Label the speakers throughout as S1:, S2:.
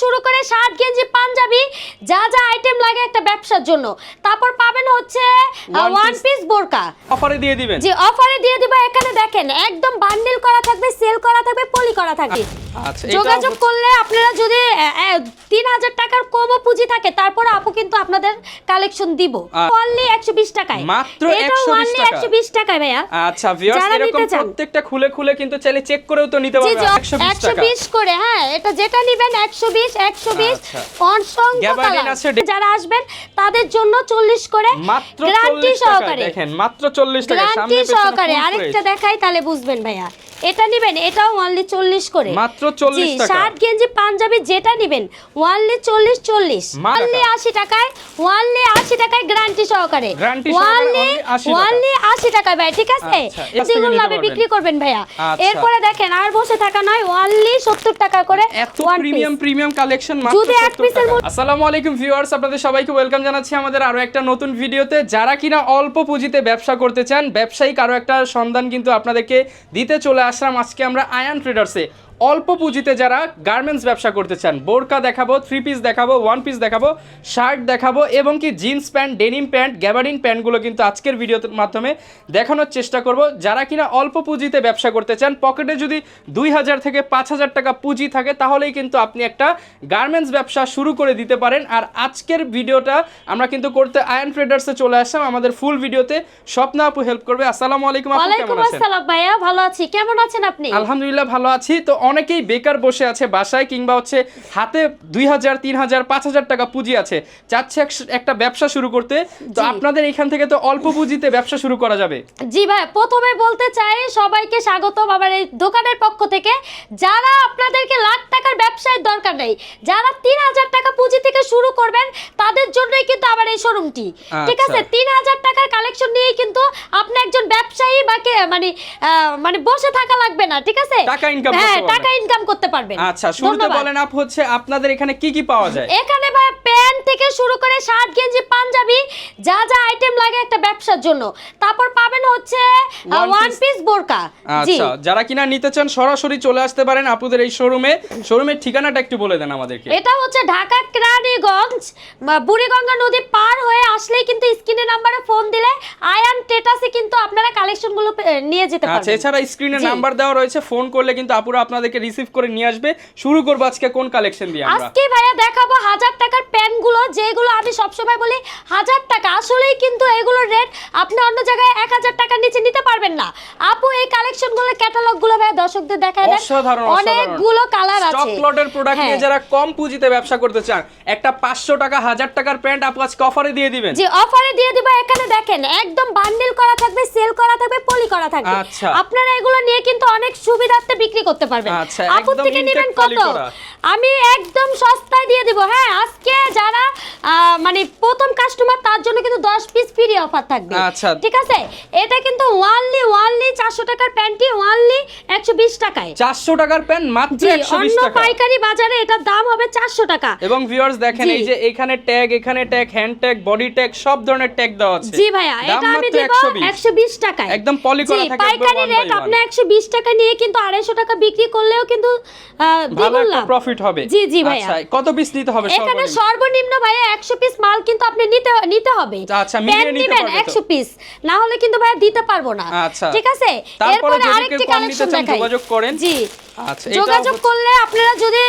S1: শুরু করে শার্ট গেঞ্জি পাঞ্জাবি যা যা আইটেম লাগে একটা ব্যবসার জন্য। তারপর পাবেন হচ্ছে ওয়ান পিস বোরকা।
S2: অফারে দিয়ে দিবেন?
S1: জি অফারে দিয়ে দিব। এখানে দেখেন একদম বান্ডিল করা থাকবে সেল করা থাকবে পলি করা থাকবে।
S2: আচ্ছা
S1: যোগাযোগ করলে আপনারা যদি তিন হাজার টাকার কমও পুঁজি থাকে তারপর আপু কিন্তু আপনাদের কালেকশন দিব। অনলি একশো বিশ টাকায়।
S2: মাত্র 120
S1: অনলি একশো বিশ টাকায় ভাইয়া।
S2: আচ্ছা ভিউয়ার্স এরকম প্রত্যেকটা খুলে খুলে কিন্তু চাইলে চেক করেও তো নিতে পারবেন 120
S1: একশো বিশ করে হ্যাঁ এটা যেটা নিবেন একশো বিশ একশো বিশ
S2: আচ্ছা।
S1: যারা আসবেন তাদের জন্য চল্লিশ করে
S2: মাত্র
S1: গ্যারান্টি
S2: 40
S1: সহকারে।
S2: দেখেন মাত্র 40 টাকা
S1: গ্যারান্টি
S2: সামনে পেছনে
S1: সহকারে। আরেকটা দেখাই তাহলে বুঝবেন ভাইয়া। এটা নিবেন এটাও চল্লিশ করে।
S2: মাত্র 40
S1: জি, শার্ট গেঞ্জি পাঞ্জাবি যেটা নিবেন ওয়ানলি চল্লিশ চল্লিশ। আশি টাকায় আশি টাকায় গ্যারান্টি সহকারে। ওয়ানলি
S2: only 80 টাকা।
S1: ওয়ানলি আশি টাকায় ভাই ঠিক আছে?
S2: আচ্ছা,
S1: লাভে বিক্রি করবেন ভাইয়া।
S2: আচ্ছা।
S1: এরপরে দেখেন আর বসে থাকা নয় ওয়ানলি সত্তর টাকা করে
S2: প্রিমিয়াম প্রিমিয়াম কালেকশন মাত্র
S1: যদি এক
S2: 70
S1: piece এর
S2: টাকা।
S1: মধ্যে-
S2: আসসালামু আলাইকুম ভিউয়ার্স আপনাদের সবাইকে ওয়েলকাম জানাচ্ছি আমাদের আরও একটা নতুন ভিডিওতে যারা কিনা অল্প পুঁজিতে ব্যবসা করতে চান ব্যবসায়িক আরও একটা সন্ধান কিন্তু আপনাদেরকে দিতে চলে আসলাম আজকে আমরা আয়ান ট্রেডার্সে অল্প পুঁজিতে যারা গার্মেন্টস ব্যবসা করতে চান বোরকা দেখাবো থ্রি পিস দেখাবো ওয়ান পিস দেখাবো শার্ট দেখাবো এবং কি jeans pant denim pant gabardine প্যান্টগুলো কিন্তু আজকের ভিডিওর মাধ্যমে দেখানোর চেষ্টা করব। যারা কিনা অল্প পুঁজিতে ব্যবসা করতে চান পকেটে যদি দুই হাজার থেকে পাঁচ হাজার টাকা পুঁজি থাকে তাহলেই কিন্তু আপনি একটা গার্মেন্টস ব্যবসা শুরু করে দিতে পারেন। আর আজকের ভিডিওটা আমরা কিন্তু করতে আয়ন ট্রেডার্সে চলে আসলাম। আমাদের ফুল ভিডিওতে স্বপ্ন আপু হেল্প করবে। আসসালামু আলাইকুম আপু কেমন আছেন?
S1: ভাইয়া ভালো আছি। কেমন আছেন আপনি?
S2: আলহামদুলিল্লাহ ভালো আছি। তো অনেকেই বেকার বসে আছে বাসায় কিংবা হচ্ছে হাতে দুই হাজার তিন হাজার পাঁচ হাজার টাকা পুঁজি আছে। চাচ্ছে একটা ব্যবসা শুরু করতে। তো আপনাদের এখান থেকে তো অল্প পুঁজিতে ব্যবসা শুরু করা যাবে।
S1: জি ভাই প্রথমে বলতে চাই সবাইকে স্বাগতম আমার এই দোকানের পক্ষ থেকে। যারা আপনাদেরকে লাখ টাকার ব্যবসায়ের দরকার নেই যারা তিন হাজার টাকা পুঁজি থেকে শুরু করবেন তাদের জন্যই কিন্তু আমার এই শোরুমটি। ঠিক আছে?
S2: আচ্ছা।
S1: তিন হাজার টাকার কালেকশন নিয়েই কিন্তু আপনি একজন ব্যবসায়ী বা মানে মানে বসে থাকা লাগবে না ঠিক আছে?
S2: টাকা income
S1: হ্যাঁ। টাকা ইনকাম করতে পারবেন।
S2: আচ্ছা শুরুতে বলেন আপ হচ্ছে আপনাদের এখানে কি কি পাওয়া যায়?
S1: এখানে ভাই প্যান্ট থেকে শুরু করে শার্ট গেঞ্জি পাঞ্জাবি যা যা আইটেম লাগে একটা ব্যবসার জন্য। তারপর পাবেন হচ্ছে ওয়ান পিস বোরকা।
S2: আচ্ছা যারা কিনা নিতে চান সরাসরি চলে আসতে পারেন আপুদের এই শোরুমে শোরুমের ঠিকানাটা একটু বলে দেন আমাদেরকে।
S1: এটা হচ্ছে ঢাকা কেরানীগঞ্জ বুড়িগঙ্গা নদী পার হয়ে আসলেই কিন্তু স্ক্রিনে নাম্বারে ফোন দিলে আয়ান টেটাসে কিন্তু আপনারা কালেকশনগুলো নিয়ে যেতে
S2: আচ্ছা
S1: পারবেন।
S2: এছাড়া স্ক্রিনে। নাম্বার দেওয়া রয়েছে ফোন করলে কিন্তু আপুরা আপনাদেরকে রিসিভ করে নিয়ে আসবে। শুরু করব আজকে কোন কালেকশন দিয়ে আমরা?
S1: আজকে ভাইয়া দেখাবো হাজার টাকার প্যান্টগুলো যেগুলো আমি সবসময় বলি হাজার টাকা আসলেই কিন্তু এগুলোর রেট আপনি অন্য জায়গায় এক হাজার টাকার নিচে নিতে পারবেন না। আপু এই কালেকশনগুলো ক্যাটালগুলো ভাইয়া দর্শকদের দেখায় দেন। অনেকগুলো কালার আছে।
S2: স্টক লটের প্রোডাক্ট নিয়ে
S1: হ্যাঁ।
S2: যারা কম পুঁজিতে ব্যবসা করতে চান একটা পাঁচশো টাকা হাজার টাকার প্যান্ট আপু আজকে অফারে দিয়ে দিবেন।
S1: যে অফারে দিয়ে দিব। এখানে দেখেন একদম বান্ডিল করা থাকবে সেল করা থাকবে পলি করা থাকবে।
S2: আচ্ছা।
S1: আপনারা এগুলো নিয়ে কিন্তু অনেক সুবিধার্থে বিক্রি করতে পারবেন।
S2: আচ্ছা,
S1: আপু থেকে নেবেন কত? আমি একদম সস্তায় দিয়ে দিব। হ্যাঁ আজকে যারা মানে প্রথম কাস্টমার তার জন্য কিন্তু 10 পিস ফ্রি অফার থাকবে।
S2: আচ্ছা।
S1: ঠিক আছে? এটা কিন্তু ওয়ানলি ওয়ানলি 400 টাকার প্যান্টি ওয়ানলি 120 টাকায়।
S2: চারশো টাকার প্যান্ট মাত্র 120 টাকা
S1: অন্য পাইকারি বাজারে এটার দাম হবে 400 টাকা।
S2: এবং ভিউয়ার্স দেখেন এই যে এখানে ট্যাগ এখানে tag hand tag body tag সব ধরনের ট্যাগ দেওয়া আছে।
S1: জি ভাইয়া এটা আমি দিব
S2: 120
S1: 120 টাকায়।
S2: একদম পলি করা থাকে
S1: পাইকারি রেট আপনি 120 টাকা নিয়ে কিন্তু 250 টাকা বিক্রি করলেও কিন্তু দ্বিগুণ লাভ।
S2: প্রফিট হবে।
S1: জি জি ভাইয়া।
S2: আচ্ছা কত পিস নিতে হবে
S1: এখানে
S2: সর্বনিম্ন?
S1: ভাইয়া 100 পিস মাল কিন্তু আপনি নিতে নিতে হবে।
S2: আচ্ছা, মিলিয়ে নিতে
S1: নিবেন
S2: পারবে তো?
S1: 100 পিস না হলে কিন্তু ভাইয়া দিতে পারব না।
S2: আচ্ছা।
S1: ঠিক আছে?
S2: তারপরে
S1: এরপরে আরেকটি কালেকশন দেখাই।
S2: যোগাযোগ করেন।
S1: জি।
S2: আচ্ছা
S1: যোগাযোগ করলে আপনারা যদি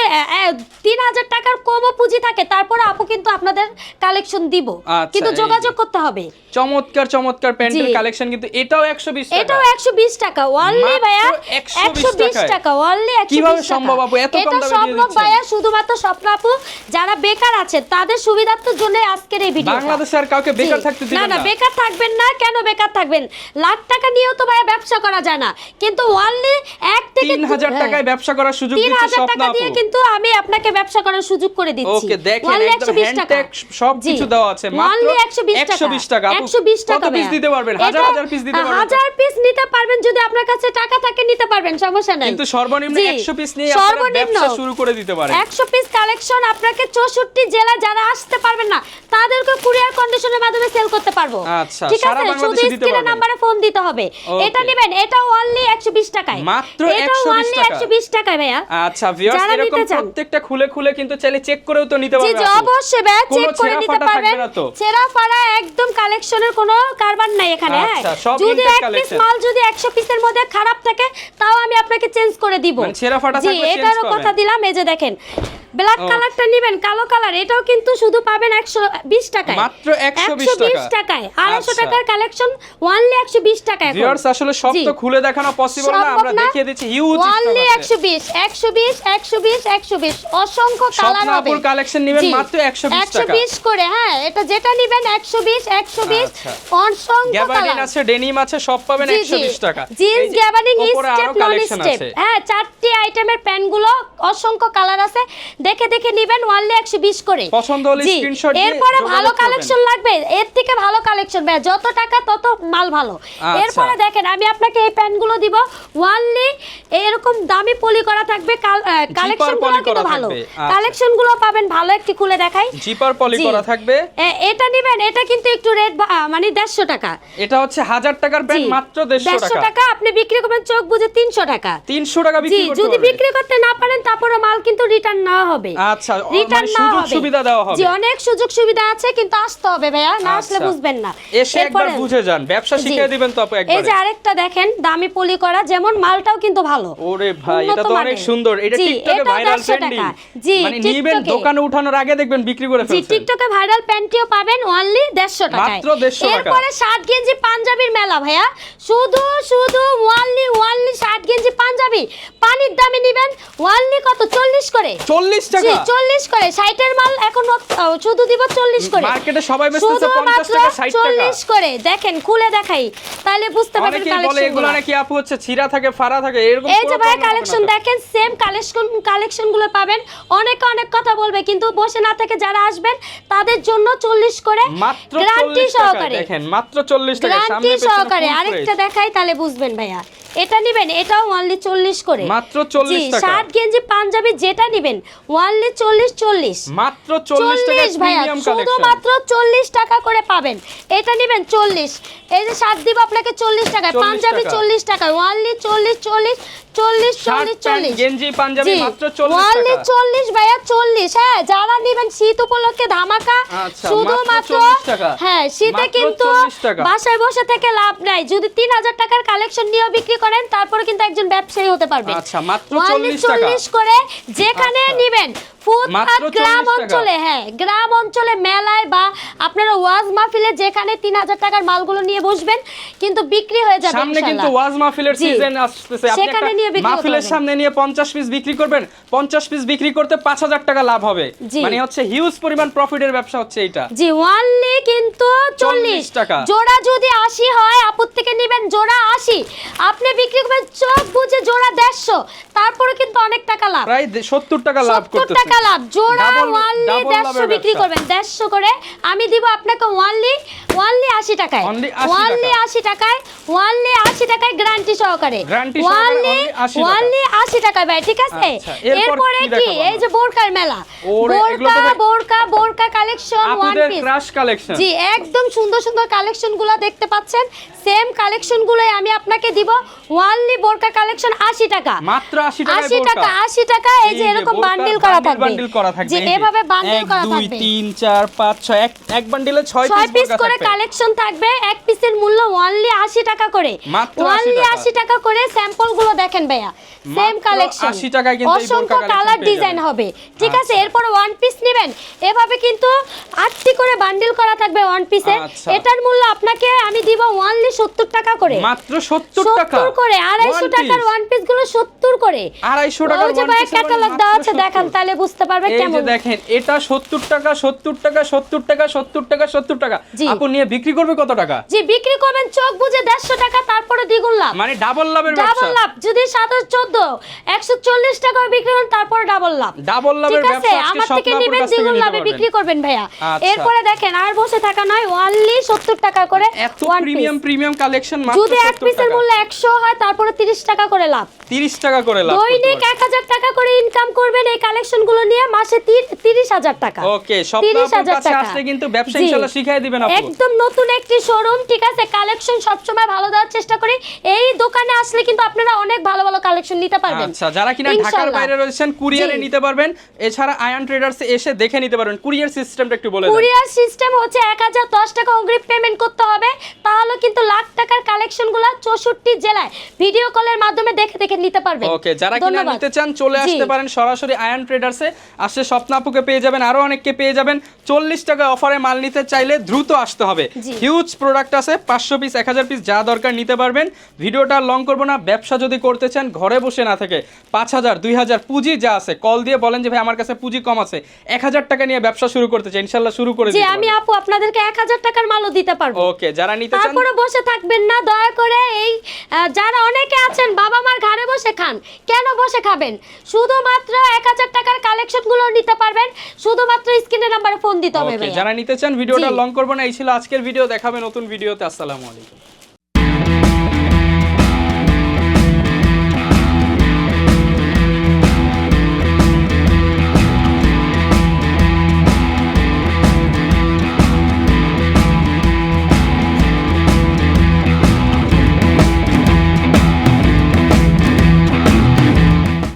S1: তিন হাজার টাকার কমও পুঁজি থাকে তারপরে আপু কিন্তু আপনাদের কালেকশন দিব।
S2: আচ্ছা,
S1: কিন্তু যোগাযোগ করতে হবে।
S2: চমৎকার চমৎকার প্যান্টের কালেকশন কিন্তু এটাও 120 টাকা।
S1: এটাও 120 টাকা।
S2: মাত্র
S1: ভাইয়া
S2: 120
S1: 120 টাকা 120
S2: কীভাবে সম্ভব আপু? এত কম দামে দিয়ে
S1: সম্ভব? ভাইয়া শুধুমাত্র স্বপ্ন আপু যারা বেকার আছে তাদের সুবিধার্থের জন্য আজকের এই ভিডিও
S2: বাংলাদেশে আর কাউকে বেকার থাকতে দিবেন
S1: না
S2: না
S1: বেকার থাকবেন না কেন বেকার থাকবেন? লাখ টাকা নিয়েও তো ভাইয়া ব্যবসা করা যায় না। কিন্তু অনলি এক থেকে
S2: তিন হাজার
S1: হ্যাঁ।
S2: টাকায় ব্যবসা করার সুযোগ দিচ্ছে স্বপ্ন
S1: টাকা
S2: আপু।
S1: দিয়ে কিন্তু আমি আপনাকে ব্যবসা করার সুযোগ করে দিচ্ছি।
S2: ওকে দেখেন একদম
S1: 120
S2: হ্যান্ড
S1: টাকা।
S2: ট্যাগ সব কিছু দেওয়া আছে মাত্র
S1: 120 টাকা।
S2: 120 টাকা।
S1: 120
S2: কত পিস দিতে পারবেন? হাজার হাজার পিস দিতে পারবেন তো?
S1: হাজার পিস নিতে পারবেন যদি আপনার কাছে টাকা থাকে নিতে পারবেন সমস্যা নাই।
S2: কিন্তু সর্বনিম্ন 100 পিস নিয়ে আপনারা ব্যবসা শুরু করে দিতে পারেন।
S1: একশো পিস কালেকশন আপনাকে চৌষট্টি জেলা যারা আসতে পারবেন না তাদেরকে কুরিয়ার কন্ডিশনের মাধ্যমে সেল করতে পারব।
S2: আচ্ছা,
S1: ঠিক আছে? শুধু স্ক্রিনে
S2: পারবেন।
S1: নাম্বারে ফোন দিতে হবে। এটা নেবেন এটা অনলি একশো বিশ টাকায়।
S2: মাত্র
S1: এটা
S2: 120 টাকা।
S1: একশো বিশ টাকায় ভাইয়া।
S2: আচ্ছা ভিউয়ার্স এরকম প্রত্যেকটা খুলে খুলে কিন্তু চাইলে চেক করেও তো নিতে পারবে
S1: জি। অবশ্যই
S2: ব্যাচ
S1: চেক করে নিতে পারবেন? ছেঁড়া ফাড়া একদম কালেকশনের কোনো কারবার নাই এখানে হ্যাঁ?
S2: আচ্ছা,
S1: যদি এক পিস মাল যদি একশো পিসের মধ্যে খারাপ থাকে তাও আমি আপনাকে চেঞ্জ করে দিব।
S2: মানে ছেঁড়া ফাটা থাকলে চেঞ্জ
S1: কথা দিলাম এই যে দেখেন। ব্ল্যাক কালারটা নেবেন কালো কালার এটাও কিন্তু শুধু পাবেন একশো বিশ টাকায়।
S2: মাত্র 120
S1: টাকায় আড়াইশো
S2: আচ্ছা।
S1: টাকার কালেকশন ওয়ানলি একশো বিশ টাকা এখন।
S2: ভিউয়ার্স আসলে সব তো খুলে দেখানো পসিবল না আমরা দেখিয়ে দিচ্ছি হিউজ
S1: বিশ একশো বিশ একশো বিশ অসংখ্য কালার হবে
S2: স্বপ্নাপুর কালেকশন নেবেন মাত্র 120 টাকা।
S1: 120 করে হ্যাঁ এটা যেটা নেবেন 120 120
S2: আচ্ছা।
S1: অসংখ্য কালার
S2: আছে ডেনিম আছে সব পাবেন 120 টাকা।
S1: জিন্স
S2: এই যে
S1: গ্যাবার্ডিং
S2: উপরে
S1: স্টেপ নন স্টেপ হ্যাঁ চারটি আইটেমের প্যান্টগুলো অসংখ্য কালার আছে। দেখে দেখে নেবেন ওয়ানলি 120 করে।
S2: পছন্দ হলে
S1: জি,
S2: দিয়ে
S1: এরপরে ভালো কালেকশন লাগবে। এর থেকে ভালো কালেকশন ভাই যত টাকা তত মাল ভালো।
S2: আচ্ছা।
S1: এরপরে দেখেন আমি আপনাকে এই প্যান্টগুলো দিব। ওয়ানলি এরকম দামি পলি করা থাকবে কালেকশনগুলো কিন্তু ভালো।
S2: থাকবে, আচ্ছা।
S1: কালেকশনগুলো পাবেন ভালো একটি খুলে দেখাই।
S2: Zipper poly. করা থাকবে।
S1: এটা নেবেন এটা কিন্তু একটু রেট মানে দেড়শো টাকা।
S2: এটা হচ্ছে হাজার টাকার
S1: জি,
S2: প্যান্ট মাত্র 150
S1: দেড়শো
S2: টাকা।
S1: আপনি বিক্রি করবেন চোখ বুঝে তিনশো টাকা।
S2: 300 টাকা বিক্রি করতে
S1: যদি বিক্রি করতে না পারেন তারপরে মাল কিন্তু রিটার্ন নেওয়া হবে।
S2: আচ্ছা
S1: রিটার্ন
S2: মানে সুযোগ
S1: হবে।
S2: সুবিধা দেওয়া হবে।
S1: জি অনেক সুযোগ সুবিধা আছে কিন্তু আসতে হবে ভাইয়া না আসলে
S2: আচ্ছা।
S1: বুঝবেন না।
S2: এসে একবার বুঝে যান। ব্যবসা শিখিয়ে দিবেন তো আপু একবার।
S1: এই যে আরেকটা দেখেন দামি পলি করা যেমন মালটাও কিন্তু ভালো।
S2: ওরে ভাই এটা তো অনেক সুন্দর। এটা টিকটকে ভাইরাল ট্রেন্ডিং
S1: জি,
S2: মানে নিবেন দোকানে উঠানোর আগে দেখবেন বিক্রি করে
S1: জি টিকটকে ভাইরাল প্যান্টিও পাবেন অনলি দেড়শো টাকায়।
S2: মাত্র 150 টাকা।
S1: এরপরে শার্ট গেঞ্জি পাঞ্জাবির মেলা ভাইয়া। শুধু শুধু শার্ট গেঞ্জি পানির দামে নিবেন ওয়ানলি কত? চল্লিশ করে।
S2: 40
S1: জি
S2: টাকা
S1: চল্লিশ করে। ষাটের মাল এখন শুধু দিব চল্লিশ করে।
S2: মার্কেটে সবাই বেচতেছে 50 টাকা 60 টাকা।
S1: চল্লিশ করে। দেখেন খুলে দেখাই। তাহলে বুঝতে পারবেন
S2: অনেকেই বলে এগুলো
S1: কালেকশন
S2: নাকি আপু হচ্ছে ছিঁড়া থাকে ফাড়া থাকে এরকম
S1: এই যে ভাই কালেকশন দেখেন সেম কালেকশন কালেকশনগুলো পাবেন। অনেকে অনেক কথা বলবে কিন্তু বসে না থেকে যারা আসবেন তাদের জন্য চল্লিশ করে গ্যারান্টি সহকারে।
S2: দেখেন মাত্র 40 টাকা সামনে পেছনে
S1: সহকারে। আরেকটা। দেখাই তাহলে বুঝবেন ভাইয়া। এটা নিবেন এটাও অনলি ওয়ানলি চল্লিশ করে।
S2: মাত্র 40 টাকা।
S1: শার্ট গেঞ্জি পাঞ্জাবি যেটা নিবেন ওয়ানলি চল্লিশ চল্লিশ।
S2: মাত্র
S1: চল্লিশ ভাইয়া শুধুমাত্র চল্লিশ টাকা করে পাবেন। এটা নেবেন চল্লিশ। এই যে শার্ট দিব আপনাকে চল্লিশ টাকায় পাঞ্জাবি চল্লিশ টাকায়। ওয়ানলি চল্লিশ চল্লিশ চল্লিশ চল্লিশ চল্লিশ।
S2: গেঞ্জি পাঞ্জাবি মাত্র 40
S1: চল্লিশ ভাইয়া চল্লিশ। হ্যাঁ যারা নেবেন শীত উপলক্ষে ধামাকা
S2: আচ্ছা,
S1: শুধুমাত্র
S2: মাত্র 40 টাকা।
S1: হ্যাঁ শীতে কিন্তু বাসায় বসে থেকে লাভ নাই। যদি তিন হাজার টাকার কালেকশন নিয়েও বিক্রি করেন তারপরে কিন্তু একজন ব্যবসায়ী হতে পারবে
S2: আচ্ছা, মাত্র 40 টাকা।
S1: চল্লিশ করে যেখানে
S2: নেবেন
S1: নিবেন ফুটপাত গ্রাম অঞ্চলে হ্যাঁ গ্রাম অঞ্চলে মেলায় বা আপনারা ওয়াজ মাহফিলে যেখানে তিন হাজার টাকার মালগুলো নিয়ে বসবেন কিন্তু বিক্রি হয়ে যাবে
S2: সামনে কিন্তু ওয়াজ মাহফিলের সিজন আসতেছে।
S1: সেখানে নিয়ে বিক্রি
S2: মাহফিলের সামনে নিয়ে 50 পিস বিক্রি করবেন 50 পিস বিক্রি করতে 5000 টাকা লাভ হবে। মানে হচ্ছে হিউজ পরিমাণ প্রফিটের ব্যবসা হচ্ছে এটা
S1: জি ওয়ানলি কিন্তু চল্লিশ।
S2: টাকা।
S1: জোড়া যদি আশি হয় আপুর থেকে নেবেন জোড়া আশি। আপনি বিক্রি করবেন চোখ বুঝে জোড়া দেড়শো। তারপরে কিন্তু অনেক টাকা লাভ।
S2: প্রায় 70 টাকা লাভ করতেছে।
S1: লাভ জোড়া ওয়ানলি দেড়শো বিক্রি করবেন দেড়শো করে। আমি দিব আপনাকে ওয়ানলি ওয়ানলি আশি টাকায়।
S2: ওয়ানলি 80
S1: ওয়ানলি আশি টাকায় ওয়ানলি আশি টাকায় গ্যারান্টি সহকারে। ওয়ানলি
S2: only 80 টাকা।
S1: ওয়ানলি আশি টাকায় ভাই ঠিক আছে?
S2: আচ্ছা, এরপরে কি
S1: এই যে বোরকার মেলা। বোরকা বোরকা বোরকা collection one piece
S2: crush collection
S1: জি একদম সুন্দর সুন্দর কালেকশনগুলো দেখতে পাচ্ছেন। সেম কালেকশন গুলোই আমি আপনাকে দিব। ওয়ানলি বোরকা কালেকশন আশি টাকা।
S2: মাত্র 80 টাকা
S1: আশি টাকা আশি টাকা এই যে এরকম বান্ডিল করা থাকবে।
S2: বান্ডিল করা থাকবে।
S1: যে। এভাবে বান্ডিল করা
S2: দুই,
S1: থাকবে।
S2: তিন, চার, পাঁচ, ছয়, এক এক বান্ডিলে ছয় পিস
S1: করে কালেকশন থাকবে এক পিসের মূল্য ওয়ানলি আশি টাকা করে।
S2: মাত্র 80
S1: ওয়ানলি আশি টাকা করে স্যাম্পলগুলো দেখেন ভাইয়া। সেম কালেকশন
S2: 80 টাকায় কিন্তু
S1: অসংখ্য কালার ডিজাইন হবে। ঠিক আছে
S2: আচ্ছা।
S1: এরপর ওয়ান পিস নেবেন। এভাবে কিন্তু আটটি করে বান্ডিল করা থাকবে ওয়ান পিসে
S2: আচ্ছা।
S1: এটার মূল্য আপনাকে আমি দিব ওয়ানলি সত্তর টাকা করে।
S2: মাত্র 70 টাকা?
S1: সত্তর করে আড়াইশো
S2: One
S1: টাকার ওয়ান পিসগুলো সত্তর করে।
S2: আড়াইশো টাকার piece এর
S1: ক্যাটালগ দেওয়া আছে
S2: 70
S1: দেখান তাহলে বুঝতে পারবে
S2: এই যে দেখেন এটা সত্তর টাকা সত্তর টাকা সত্তর টাকা সত্তর টাকা সত্তর টাকা।
S1: জি।
S2: আপু নিয়ে বিক্রি করবে কত টাকা?
S1: জি বিক্রি করবেন চোখ বুঝে দেড়শো টাকা তারপরে দ্বিগুণ লাভ।
S2: মানে ডাবল লাভের ব্যবসা।
S1: ডাবল লাভ যদি সাতাশ চোদ্দ। একশো চল্লিশ টাকা বিক্রি করেন তারপরে ডাবল লাভ।
S2: ডাবল লাভের
S1: ঠিক আছে? আমার থেকে নেবেন দ্বিগুণ লাভে বিক্রি করবেন ভাইয়া।
S2: আচ্ছা।
S1: এরপরে দেখেন আর বসে থাকা নয় ওয়ানলি সত্তর টাকা করে ওয়ান
S2: প্রিমিয়াম প্রিমিয়াম কালেকশন
S1: যদি এক পিসের মূল্য একশো হয় তারপরে তিরিশ টাকা করে লাভ।
S2: 30 টাকা করে লাভ
S1: দৈনিক এক হাজার টাকা করে ইনকাম করবেন এই কালেকশনগুলো নিয়ে মাসে তিরিশ হাজার টাকা।
S2: ওকে
S1: তিরিশ হাজার টাকা।
S2: কিন্তু ব্যবসা
S1: জি।
S2: ইনশাআল্লাহ শিখিয়ে দিবেন
S1: একদম নতুন একটি শোরুম ঠিক আছে? কালেকশন সবসময় ভালো দেওয়ার চেষ্টা করি। এই দোকানে আসলে কিন্তু আপনারা অনেক ভালো ভালো কালেকশন নিতে পারবেন।
S2: আচ্ছা যারা কিনা ঢাকার বাইরে রয়েছেন কুরিয়ারে নিতে পারবেন। এছাড়া আয়ন ট্রেডার্স এসে দেখে নিতে পারবেন। কুরিয়ার সিস্টেমটা একটু বলে
S1: কুরিয়ার সিস্টেম হচ্ছে এক হাজার দশ টাকা অগ্রিম পেমেন্ট করতে হবে। তাহলে কিন্তু লাখ টাকার কালেকশনগুলো চৌষট্টি জেলায় ভিডিও কলের মাধ্যমে দেখে দেখে নিতে পারবেন।
S2: ওকে যারা কিনা নিতে চান চলে আসতে পারেন সরাসরি আয়ন ট্রেডার্সে। আসলে স্বপ্নাপুকে পেয়ে যাবেন আরও অনেককে পেয়ে যাবেন। চল্লিশ টাকা অফারে মাল নিতে চাইলে দ্রুত আসতে হবে। হিউজ প্রোডাক্ট আছে পাঁচশো পিস এক হাজার পিস যা দরকার নিতে পারবেন। ভিডিওটা লং করব না ব্যবসা যদি করতে চান ঘরে বসে না থেকে পাঁচ হাজার দুই হাজার পুঁজি যা আছে কল দিয়ে বলেন যে ভাই আমার কাছে পুঁজি কম আছে। এক হাজার টাকা নিয়ে ব্যবসা শুরু করতে চাই ইনশাল্লাহ শুরু করে
S1: জি আমি আপু আপনাদেরকে এক হাজার টাকার মালও দিতে পারব।
S2: ওকে যারা নিতে চান
S1: তারপরে বসে থাকবেন না দয়া করে এই যারা অনেকে আছেন বাবা মার ঘরে বসে খান। কেন বসে খাবেন? শুধুমাত্র এক হাজার টাকার কালেকশনগুলো নিতে পারবেন। শুধুমাত্র স্ক্রিনের নাম্বারে ফোন দিতে হবে
S2: যারা নিতে চান ভিডিওটা লং করব না এই ছিল আজকের ভিডিও দেখাবে নতুন ভিডিওতে আসসালামু আলাইকুম।